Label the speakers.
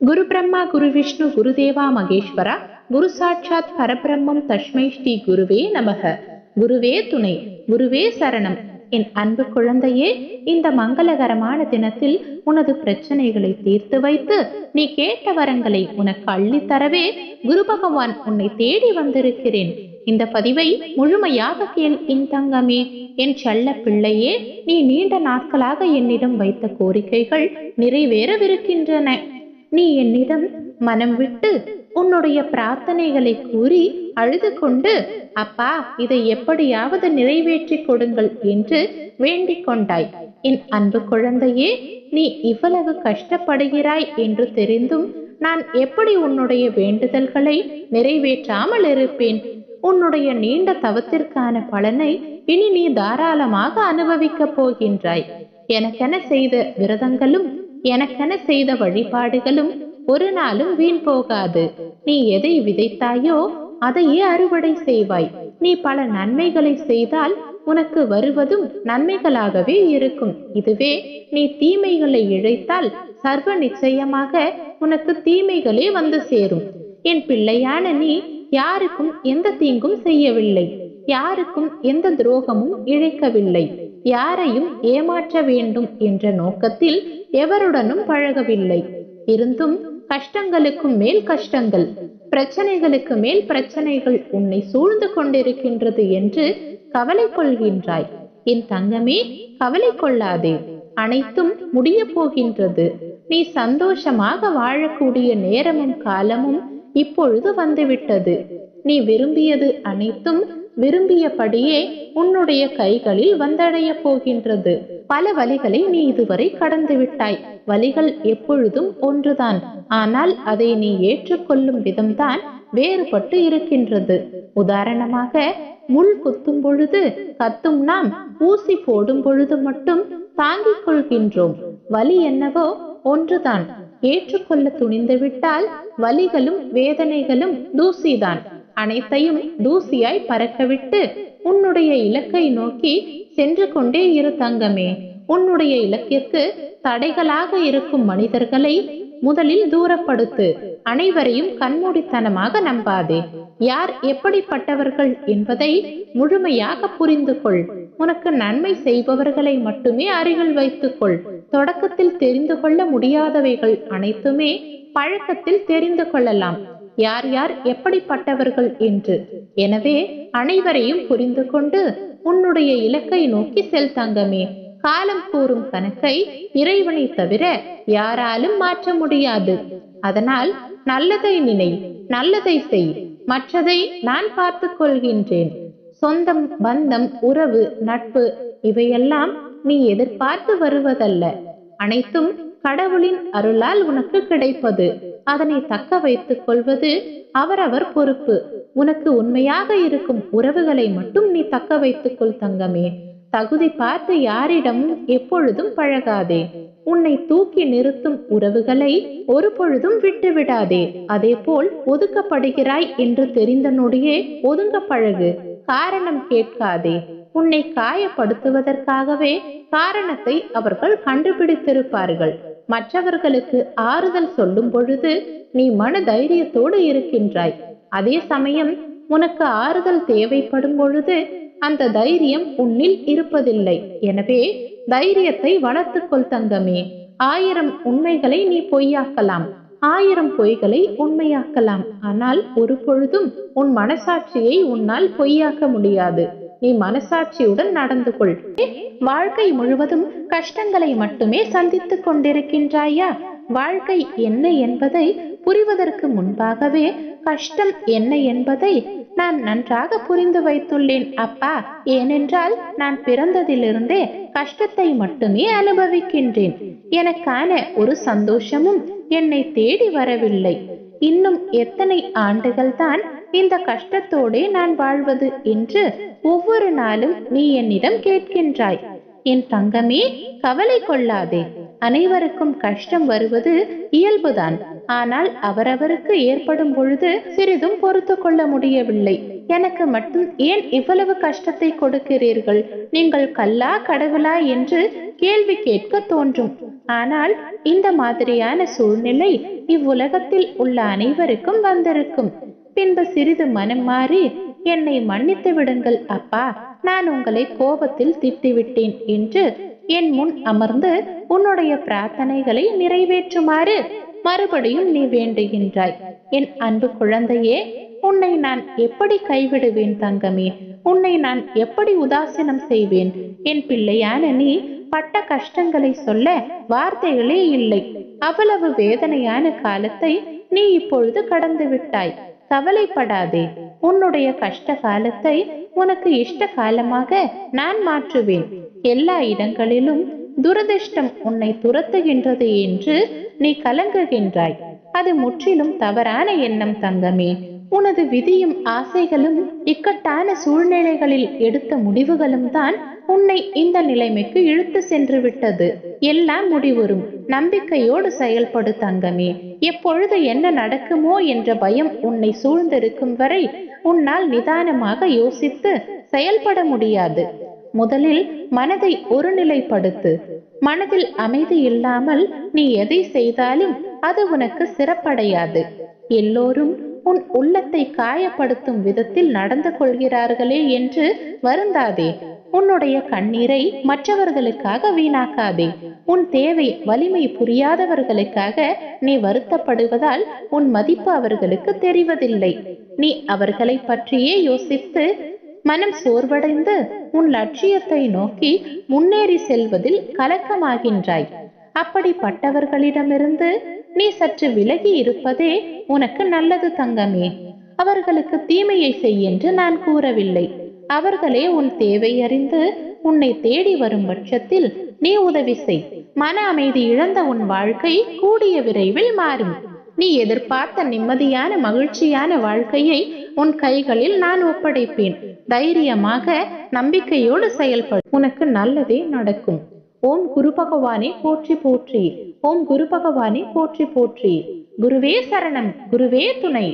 Speaker 1: குரு பிரம்மா குரு விஷ்ணு குருதேவா மகேஸ்வரா குரு சாட்சாத் பரபிரம்மம் தஷ்மை ஸ்ரீ குருவே நமக. குருவே துணை குருவே சரணம். என் அன்பு குழந்தையே இந்த மங்களகரமான தினத்தில் உனது பிரச்சனைகளை தீர்த்து வைத்து நீ கேட்ட வரங்களை உனக்கு அள்ளித் தரவே குரு பகவான் உன்னை தேடி வந்திருக்கிறேன். இந்த பதிவை முழுமையாக கேள் என் தங்கமே. என் செல்ல பிள்ளையே நீ நீண்ட நாட்களாக என்னிடம் வைத்த கோரிக்கைகள் நிறைவேறவிருக்கின்றன. நீ என்னிடம் மனம் விட்டு உன்னுடைய பிரார்த்தனைகளை கூறி அழுது கொண்டு அப்பா இதை எப்படியாவது நிறைவேற்றி கொடுங்கள் என்று வேண்டிக் கொண்டாய். என் அன்பு குழந்தையே நீ இவ்வளவு கஷ்டப்படுகிறாய் என்று தெரிந்தும் நான் எப்படி உன்னுடைய வேண்டுதல்களை நிறைவேற்றாமல் இருப்பேன்? உன்னுடைய நீண்ட தவத்திற்கான பலனை இனி நீ தாராளமாக அனுபவிக்கப் போகின்றாய். எனக்கென செய்த விரதங்களும் எனக்கென செய்த வழிபாடுகளும் ஒரு நாளும் வீண் போகாது. நீ எதை விதைத்தாயோ அதையே அறுவடை செய்வாய். நீ பல நன்மைகளை செய்தால் உனக்கு வருவதும் நன்மைகளாகவே இருக்கும். இதுவே நீ தீமைகளை இழைத்தால் சர்வ நிச்சயமாக உனக்கு தீமைகளே வந்து சேரும். என் பிள்ளையான நீ யாருக்கும் எந்த தீங்கும் செய்யவில்லை. யாருக்கும் எந்த துரோகமும் இழைக்கவில்லை. யாரையும் ஏமாற்ற வேண்டும் என்ற நோக்கத்தில் எவருடனும் பழகவில்லை. இருந்தும் கஷ்டங்களுக்கும் மேல் கஷ்டங்கள் பிரச்சனைகளுக்கு மேல் பிரச்சனைகள் உன்னை சூழ்ந்து கொண்டிருக்கின்றது என்று கவலை கொள்கின்றாய். என் தங்கமே கவலை கொள்ளாதே. அனைத்தும் முடிய போகின்றது. நீ சந்தோஷமாக வாழக்கூடிய நேரமும் காலமும் இப்பொழுது வந்துவிட்டது. நீ விரும்பியது அனைத்தும் விரும்பியபடியே உன்னுடைய கைகளில் வந்தடைய போகின்றது. பல வழிகளை நீ இதுவரை கடந்து விட்டாய். வழிகள் எப்பொழுதும் ஒன்றுதான். ஆனால் அதை நீ ஏற்றுக்கொள்ளும் விதம்தான் வேறுபட்டு இருக்கின்றது. உதாரணமாக முள் குத்தும் பொழுது கத்தும் நாம் ஊசி போடும் பொழுது மட்டும் தாங்கிக் கொள்கின்றோம். வலி என்னவோ ஒன்றுதான். ஏற்றுக்கொள்ள துணிந்து விட்டால் வலிகளும் வேதனைகளும் தூசிதான். அனைத்தையும் தூசியாய் பறக்கவிட்டு உன்னுடைய இலக்கை நோக்கி சென்று கொண்டே இரு தங்கமே. உன்னுடைய இலக்கிற்கு தடைகளாக இருக்கும் மனிதர்களை முதலில் தூரப்படுத்து. அனைவரையும் கண்மூடித்தனமாக நம்பாதே. யார் எப்படிப்பட்டவர்கள் என்பதை முழுமையாக புரிந்து கொள் உனக்கு நன்மை செய்பவர்களை மட்டுமே அருகில் வைத்துக்கொள். தொடக்கத்தில் தெரிந்து கொள்ள முடியாதவைகள் அனைத்துமே பழக்கத்தில் தெரிந்து கொள்ளலாம். யார் யார் எப்படிப்பட்டவர்கள் என்று. எனவே அனைவரையும் புரிந்து கொண்டு உன்னுடைய இலக்கை நோக்கி செல் தங்கமே. காலம் கூறும் கணக்கை இறைவனை தவிர யாராலும் மாற்ற முடியாது. அதனால் நல்லதை நினை நல்லதை செய். மற்றதை நான் பார்த்து கொள்கின்றேன். சொந்தம் பந்தம் உறவு நட்பு இவையெல்லாம் நீ எதிர்பார்த்து வருவதல்ல. அனைத்தும் கடவுளின் அருளால் உனக்கு கிடைப்பது. அதனை தக்க வைத்துக் கொள்வது அவரவர் பொறுப்பு. உனக்கு உண்மையாக இருக்கும் உறவுகளை மட்டும் நீ தக்க வைத்துக் கொள் தங்கமே. தகுதி பார்த்து யாரிடமும் எப்பொழுதும் பழகாதே. உன்னை தூக்கி நிறுத்தும் உறவுகளை ஒரு பொழுதும் விட்டு விடாதே. அதே போல் ஒதுக்கப்படுகிறாய் என்று தெரிந்த நொடியே ஒதுங்க பழகு. காரணம் கேட்காதே. உன்னை காயப்படுத்துவதற்காகவே காரணத்தை அவர்கள் கண்டுபிடித்திருப்பார்கள். மற்றவர்களுக்கு ஆறுதல் சொல்லும் பொழுது நீ மன தைரியத்தோடு இருக்கின்றாய். அதே சமயம் உனக்கு ஆறுதல் தேவைப்படும் பொழுது அந்த தைரியம் உன்னில் இருப்பதில்லை. எனவே தைரியத்தை வளர்த்துக்கொள் தங்கமே. ஆயிரம் உண்மைகளை நீ பொய்யாக்கலாம். ஆயிரம் பொய்களை உண்மையாக்கலாம். ஆனால் ஒரு பொழுதும் உன் மனசாட்சியை உன்னால் பொய்யாக்க முடியாது. நீ மனசாட்சியுடன் நடந்து கொள். வாழ்க்கை முழுவதும் கஷ்டங்களை மட்டுமே சந்தித்துக் கொண்டிருக்கின்றாயா? வாழ்க்கை என்ன என்பதை புரிவதற்கு முன்பாகவே கஷ்டம் என்ன என்பதை நான் நன்றாக புரிந்து வைத்துள்ளேன் அப்பா. ஏனென்றால் நான் பிறந்ததிலிருந்தே கஷ்டத்தை மட்டுமே அனுபவிக்கின்றேன். எனக்கான ஒரு சந்தோஷமும் என்னை தேடி வரவில்லை. இன்னும் எத்தனை ஆண்டுகள் தான் இந்த கஷ்டத்தோடே நான் வாழ்வது என்று ஒவ்வொரு நாளும் நீ என்னிடம் கேட்கின்றாய். என் தங்கமே கவலை கொள்ளாதே. அனைவருக்கும் கஷ்டம் வருவது இயல்புதான். ஆனால் அவரவருக்கு ஏற்படும் பொழுது சிறிதும் பொறுத்து கொள்ள முடியவில்லை. எனக்கு மட்டும் ஏன் இவ்வளவு கஷ்டத்தை கொடுக்கிறீர்கள்? நீங்கள் கல்லா கடவுளா என்று கேள்வி கேட்க தோன்றும். ஆனால் இந்த மாதிரியான சூழ்நிலை இவ்வுலகத்தில் உள்ள அனைவருக்கும் வந்திருக்கும். பின்பு சிறிது மனம் மாறி என்னை மன்னித்து விடுங்கள் அப்பா. நான் உங்களை கோபத்தில் திட்டிவிட்டேன் என்று என் முன் அமர்ந்து உன்னுடைய பிரார்த்தனைகளை நிறைவேற்றுமாறு மறுபடியும் நீ வேண்டுகின்றாய். என் அன்பு குழந்தையே உன்னை நான் எப்படி கைவிடுவேன் தங்கமே? உன்னை நான் எப்படி உதாசீனம் செய்வேன்? என் பிள்ளையான நீ பட்ட கஷ்டங்களை சொல்ல வார்த்தைகளே இல்லை. அவ்வளவு வேதனையான காலத்தை நீ இப்பொழுது கடந்து விட்டாய். கவலைப்படாதே. உன்னுடைய கஷ்ட காலத்தை உனக்கு இஷ்ட காலமாக நான் மாற்றுவேன். எல்லா இடங்களிலும் துரதிர்ஷ்டம் உன்னை துரத்துகின்றது என்று நீ கலங்குகின்றாய். அது முற்றிலும் தவறான எண்ணம் தங்கமே. உனது விதியும் ஆசைகளும் இக்கட்டான சூழ்நிலைகளில் எடுத்த முடிவுகளும் தான் உன்னை இந்த நிலைமைக்கு இழுத்து சென்று விட்டது எல்லாம் முடிவரும் நம்பிக்கையோடு செயல்படு தங்கமே. எப்பொழுது என்ன நடக்குமோ என்ற பயம் உன்னை சூழ்ந்திருக்கும் வரை உன்னால் நிதானமாக யோசித்து செயல்பட முடியாது. முதலில் மனதை ஒருநிலைப்படுத்து. மனதில் அமைதி இல்லாமல் நீ எதை செய்தாலும் அது உனக்கு சிறப்படையாது. எல்லோரும் உன் உள்ளத்தை காயப்படுத்தும் விதத்தில் நடந்து கொள்கிறார்களே என்று வருந்தாதே. உன்னுடைய கண்ணீரை மற்றவர்களுக்காக வீணாக்காதே. உன் தேவை வலிமை புரியாதவர்களுக்காக நீ வருத்தப்படுவதால் உன் மதிப்பு அவர்களுக்கு தெரிவதில்லை. நீ அவர்களை பற்றியே யோசித்து மனம் சோர்வடைந்து உன் லட்சியத்தை நோக்கி முன்னேறி செல்வதில் கலக்கமாகின்றாய். அப்படிப்பட்டவர்களிடமிருந்து நீ சற்று விலகி இருப்பதே உனக்கு நல்லது தங்கமே. அவர்களுக்கு தீமையை செய் என்று நான் கூறவில்லை. அவர்களே உன் தேவை அறிந்து உன்னை தேடி வரும் பட்சத்தில் நீ உதவி செய். மன அமைதி இழந்த உன் வாழ்க்கை கூடிய விரைவில் மாறும். நீ எதிர்பார்த்த நிம்மதியான மகிழ்ச்சியான வாழ்க்கையை உன் கைகளில் நான் ஒப்படைப்பேன். தைரியமாக நம்பிக்கையோடு செயல்படு. உனக்கு நல்லதே நடக்கும். ஓம் குரு பகவானே போற்றி போற்றி. ஓம் குரு பகவானே போற்றி போற்றி. குருவே சரணம் குருவே துணை.